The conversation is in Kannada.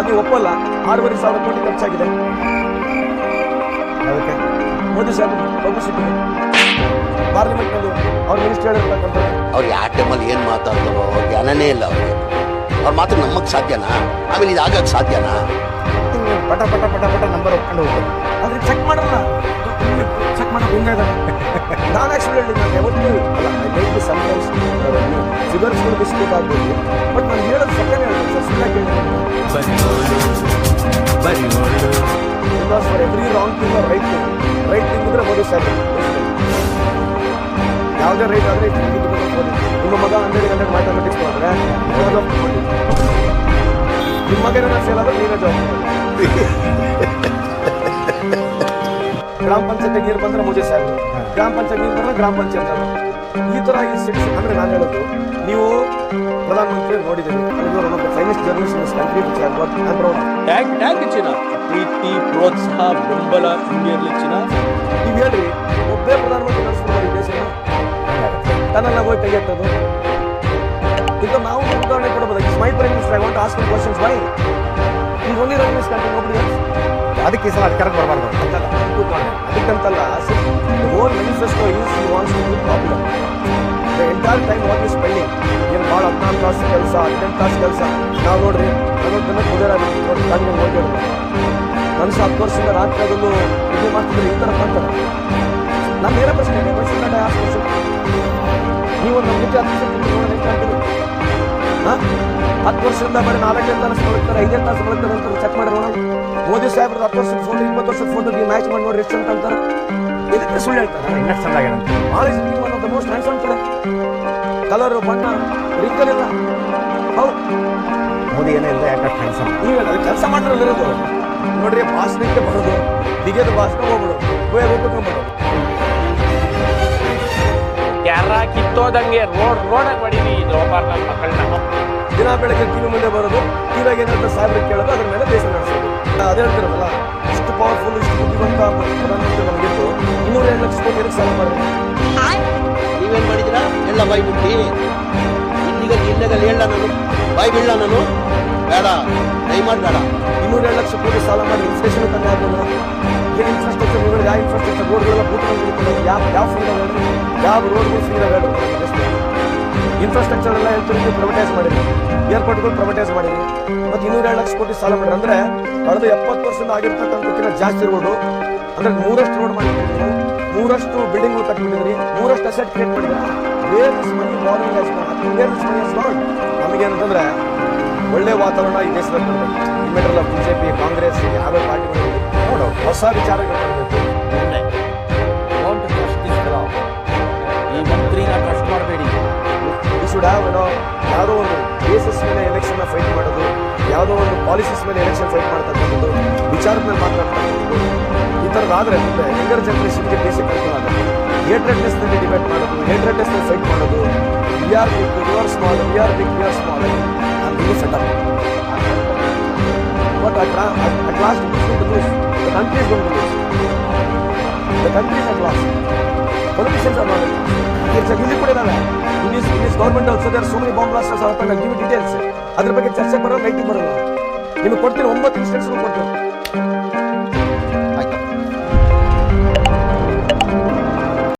ಅದು ಒಪ್ಪಲ್ಲ. ಆರೂವರೆ ಸಾವಿರ ಕೋಟಿ ಖರ್ಚಾಗಿದೆ. ಅದಕ್ಕೆ ಮೋದಿ ಸಾಹೇಬ್ ಪಬ್ಲಿಸಿಟಿ ಪಾರ್ಲಿಮೆಂಟ್ನಲ್ಲಿ ಅವ್ರ ಮಿನಿಸ್ಟರ್ ಹೇಳಿರ್ತಕ್ಕಂಥ ಅವ್ರು ಯಾವ ಟೈಮಲ್ಲಿ ಏನು ಮಾತಾಡ್ತಾರೋ ಅವ್ರ ಜ್ಞಾನನೇ ಇಲ್ಲ ಅವ್ರಿಗೆ. ಅವ್ರ ಮಾತು ನಮಗೆ ಸಾಧ್ಯನಾ? ಆಮೇಲೆ ಇದು ಆಗಕ್ಕೆ ಸಾಧ್ಯನಾ? ಪಟ ಪಟ ಪಟ ಪಟ ನಂಬರ್ ಒಪ್ಕೊಂಡು ಹೋಗ್ತಾರೆ. ಆದರೆ ಚೆಕ್ ಮಾಡಲ್ಲ. ಚೆಕ್ ಮಾಡೋ ಹಿಂಗೆ ನಾನು ಆ್ಯಕ್ಚುಲಿ ಹೇಳಿ ನಾನು ಯಾವತ್ತೂ ಅಲ್ಲ ಐ ಲೈಕ್ ಟು ಸಮ್ಟೈಮ್ಸ್ ಫಿಗರ್ಸ್ಗಳು ಆಗ್ಬೋದು. ಬಟ್ ನಾನು ಹೇಳೋದು ಸಕ್ಕರೆ ಹೇಳ್ತೀನಿ ಸರ್ ಸುಳ್ಳಾಗಿ ಥಿಂಗ್ ಇದ್ರೆ ಮೋದಿ ಸಾಹೇಬ್ ಯಾವುದೇ ರೈಟ್ ಆದರೆ ನಿಮ್ಮ ಮಗ ಹಂಡ್ರೆಡ್ ಹಂಡ್ರೆಡ್ ಮ್ಯಾಥಮೆಟಿಕ್ಸ್ ಮಾಡಿದ್ರೆ ನಿಮ್ಮ ಮಗನ ಫೇಲ್ ಆದ್ರೆ ನೀವೇ ಜವಾಬ್ದಾರಿ ಗ್ರಾಮ ಪಂಚಾಯತ್ ನೀರು ಬಂದ್ರೆ ಮುಜೆ ಸಾಹೇಬ್ ಗ್ರಾಮ ಪಂಚಾಯತ್ ನೀರು ಬಂದ್ರೆ ಗ್ರಾಮ ಪಂಚಾಯತ್ ಅವರು ಈ ತರ ಈ ಸಿಕ್ಸ್ ಅಂದ್ರೆ ನಾನು ಹೇಳೋದು ನೀವು ಪ್ರಧಾನಮಂತ್ರಿ ನೋಡಿದ್ದೀರಿ ಒಬ್ಬ finest journalist in country tag tag ಚಿನ್ನ ಪ್ರೀತಿ ಪ್ರೋತ್ಸಾಹ ಬೆಂಬಲ ಹಿಂಗೆ ಇರಲಿ ತನ್ನ ಇದು ನಾವು ಉದಾಹರಣೆ ಕೊಡಬಹುದು it's my prime minister I want ask questions why ಈಗ ಓನ್ಲಿ ರನ್ ಮಿಸ್ ಕಂಟ್ರಿ ನೋಡ್ರಿ ಅದಕ್ಕೆ ಈ ಸಲ ಅಧಿಕಾರಕ್ಕೆ ಬರಬಾರ್ದು. ಅಂತಲ್ಲ. ಅದಕ್ಕಂತಲ್ಲ own manifesto use you wants to problem the entire time what is pending ಏನು ಭಾಳ ಹದಿನಾಲ್ಕು ತಾಸು ಕೆಲಸ ಹದಿನೆಂಟು ತಾಸು ಕೆಲಸ. ನಾವು ನೋಡ್ರಿ ಅದೊಂದನ್ನು ಕುದುರಾಗಿ ನೋಡಿ ಕಣ್ಣಿಗೆ ಹೋಗಿರೋದು ಮನುಷ್ಯ ಹತ್ತು ವರ್ಷದಿಂದ ರಾತ್ರಿ ಅದನ್ನು ಇದು ಮಾಡ್ತಿದ್ರೆ ಈ ಥರ ಮಾಡ್ತಾರೆ. ನಮ್ಮ ಏನೇ ಪ್ರಶ್ನೆ ಇದೆ ವಯಸ್ಸಿನ ಆಸ್ಕ್ ನೀವು ನಮ್ಮ ಜೊತೆ ಹತ್ತು ಹಾಂ? ವರ್ಷದಿಂದ ಬರೀ ನಾಲ್ಕೈದು ತಾಸು ಬಳಸ್ತಾರೆ ಐದೇ ತಾಸು ಬಳಸ್ತಾರೆ ಅಂತ ಚೆಕ್ ಮಾಡಿ ನೋಡೋಣ ಮೋದಿ ಸಾಹೇಬ್ರದ್ದು ಹತ್ತು ವರ್ಷದ ಫೋಟೋ ಇಪ್ಪತ್ತು ವರ್ಷದ ಫೋಟೋ ನೀವು ಮ್ಯಾಚ್ ಮಾಡಿ ನೋಡಿ ಎಷ್ಟು ಅಂತ ಅಂತಾರೆ. ಇದಕ್ಕೆ ಸುಳ್ಳು ಹೇಳ್ತಾರೆ. ಇನ್ನಷ್ಟು ಚಂದ ಭಾಳ ಮೋಸ್ಟ್ ಹ್ಯಾಂಡ್ಸಮ್ ಕಡೆ. ಕಲರ್ ಬಣ್ಣ ರಿಂಕಲ್ ಇಲ್ಲ ಹೌದು. ಮೋದಿ ಏನೇ ಇಲ್ಲ ಯಾಕಷ್ಟು ಹ್ಯಾಂಡ್ಸಮ್ ನೀವು ಕೆಲಸ ಮಾಡಿರೋದು ನೋಡ್ರಿ ನೋಡ್ರಿ ಭಾಷಣಕ್ಕೆ ಬರೋದು ದಿಗದ ಭಾಷಣ ಹೋಗ್ಬಿಡು ಉಪಯೋಗ ಕಿತ್ತೋದಂಗೆ ರೋಡ್ ರೋಡ್ ಹೊಡೀರಿ. ಈ ನನ್ನ ಮಕ್ಕಳನ್ನ ದಿನ ಬೆಳಗ್ಗೆ ಕಿವಿ ಮುಂದೆ ಬರೋದು ಇವಾಗ ಏನಂತ ಸಾಹೇಬ್ರಿಗೆ ಕೇಳೋದು ಅದ್ರ ಮೇಲೆ ದೇಶ ನಡೆಸೋದು. ಅದೇ ಹೇಳ್ತಿರಲ್ಲ ಇಷ್ಟು ಪವರ್ಫುಲ್ ಇಷ್ಟು ಬುದ್ಧಿವಂತ ಪ್ರಧಾನಮಂತ್ರಿ ನಮಗಿದ್ದು ಇನ್ನೂರ ಎರಡು ಲಕ್ಷ ಕೋಟಿ ಸಾಲ ಮಾಡಿದ್ರು? ನೀವೇನು ಮಾಡಿದ್ದೀರಾ? ಎಲ್ಲ ಬಾಯಿ ಬಿಟ್ಟು ಇಲ್ಲಿಗ ಇಲ್ಲಗಲ್ ಹೇಳ ನಾನು. ಬಾಯಿ ಬೀಳ ನಾನು. ಬೇಡ. ದಯಮಾಡಿ ಬೇಡ. ಇನ್ನೂರ ಎರಡು ಲಕ್ಷ ಕೋಟಿ ಸಾಲ ಮಾಡಿ ಇನ್ಸ್ಟೇಷನ್ ಆಗಲ್ಲ ರೋಡ್ಗಳೆಲ್ಲ ಭೂತಗಳು ಯಾವ ಯಾವ ಫ್ರೀ ಯಾವ ರೋಡ್ಗಳು ಫ್ರೀ ಹೇಳಿ ಇನ್ಫ್ರಾಸ್ಟ್ರಕ್ಚರ್ ಎಲ್ಲ ಹೇಳ್ತೀರಿ ಪ್ರೈವೇಟೈಸ್ ಮಾಡಿದ್ವಿ. ಏರ್ಪೋರ್ಟ್ಗಳು ಪ್ರೈವೇಟೈಸ್ ಮಾಡಿದ್ವಿ. ಮತ್ತು ಇನ್ನೂರ ಎರಡು ಲಕ್ಷ ಕೋಟಿ ಸಾಲ ಮಾಡಿದ್ರೆ. ಅಂದರೆ ಕಳೆದ ಎಪ್ಪತ್ತು ವರ್ಷದಿಂದ ಆಗಿರ್ತಕ್ಕಂಥಕ್ಕಿಂತ ಜಾಸ್ತಿ ರೋಡು ಅಂದ್ರೆ ಮೂರಷ್ಟು ರೋಡ್ ಮಾಡಿದೆ ಮೂರಷ್ಟು ಬಿಲ್ಡಿಂಗ್ಗಳು ಕಟ್ಬಿಟ್ಟಿದ್ರಿ. ಮೂರಷ್ಟು ಅಸೆಟ್ ಕ್ರಿಯೇಟ್ ಮಾಡಿದ್ರಿ ಮನಿ ಇಸ್ ಮನಿ ಒಳ್ಳೆ ವಾತಾವರಣ ಈ ದೇಶದಲ್ಲಿ ಬಿ ಜೆ ಪಿ ಕಾಂಗ್ರೆಸ್ ಯಾವ್ಯಾವ ಪಾರ್ಟಿಗಳು ನೋಡೋ, ಹೊಸ ವಿಚಾರಗಳು ಟ್ರಸ್ಟ್ ಮಾಡಬೇಡಿ ಶುಡ್ ಹ್ಯಾವ್ ಏನೋ ಯಾವುದೋ ಒಂದು ಬೇಸಸ್ ಮೇಲೆ ಎಲೆಕ್ಷನ್ ಫೈಟ್ ಮಾಡೋದು, ಯಾವುದೋ ಒಂದು ಪಾಲಿಸೀಸ್ ಮೇಲೆ ಎಲೆಕ್ಷನ್ ಫೈಟ್ ಮಾಡ್ತಕ್ಕಂಥದ್ದು ವಿಚಾರದ ಮೇಲೆ ಮಾತಾಡ್ತಕ್ಕಂಥದ್ದು. ಈ ಥರದ್ದಾದರೆ ಮುಂದೆ ಯಂಗರ್ ಜನರೇಷನ್ಗೆ ಅನುಕೂಲ ಆಗುತ್ತೆ ಏಟ್ರೆಡ್ನೆಸ್ನಲ್ಲಿ ಡಿಬೇಟ್ ಮಾಡೋದು ಏಟ್ರೆಡ್ನೆಸ್ನಲ್ಲಿ ಫೈಟ್ ಮಾಡೋದು we are big you are small we are big we are small ಅಂತ setup but at at last lose the country is going to lose the country is at last politicians are not ಇಲ್ಲಿ ಕೂಡ ಇದ್ದಾವೆ English English government also there so many bomb blasters are give details ಅದ್ರ ಬಗ್ಗೆ ಚರ್ಚೆ ಬರೋ ಲೈಟಿಂಗ್ ಬರೋಲ್ಲ. ನಿಮಗೆ ಕೊಡ್ತೀನಿ, ಒಂಬತ್ತು ಇನ್ಸ್ಟೆನ್ಸ್ ಕೊಡ್ತೀನಿ.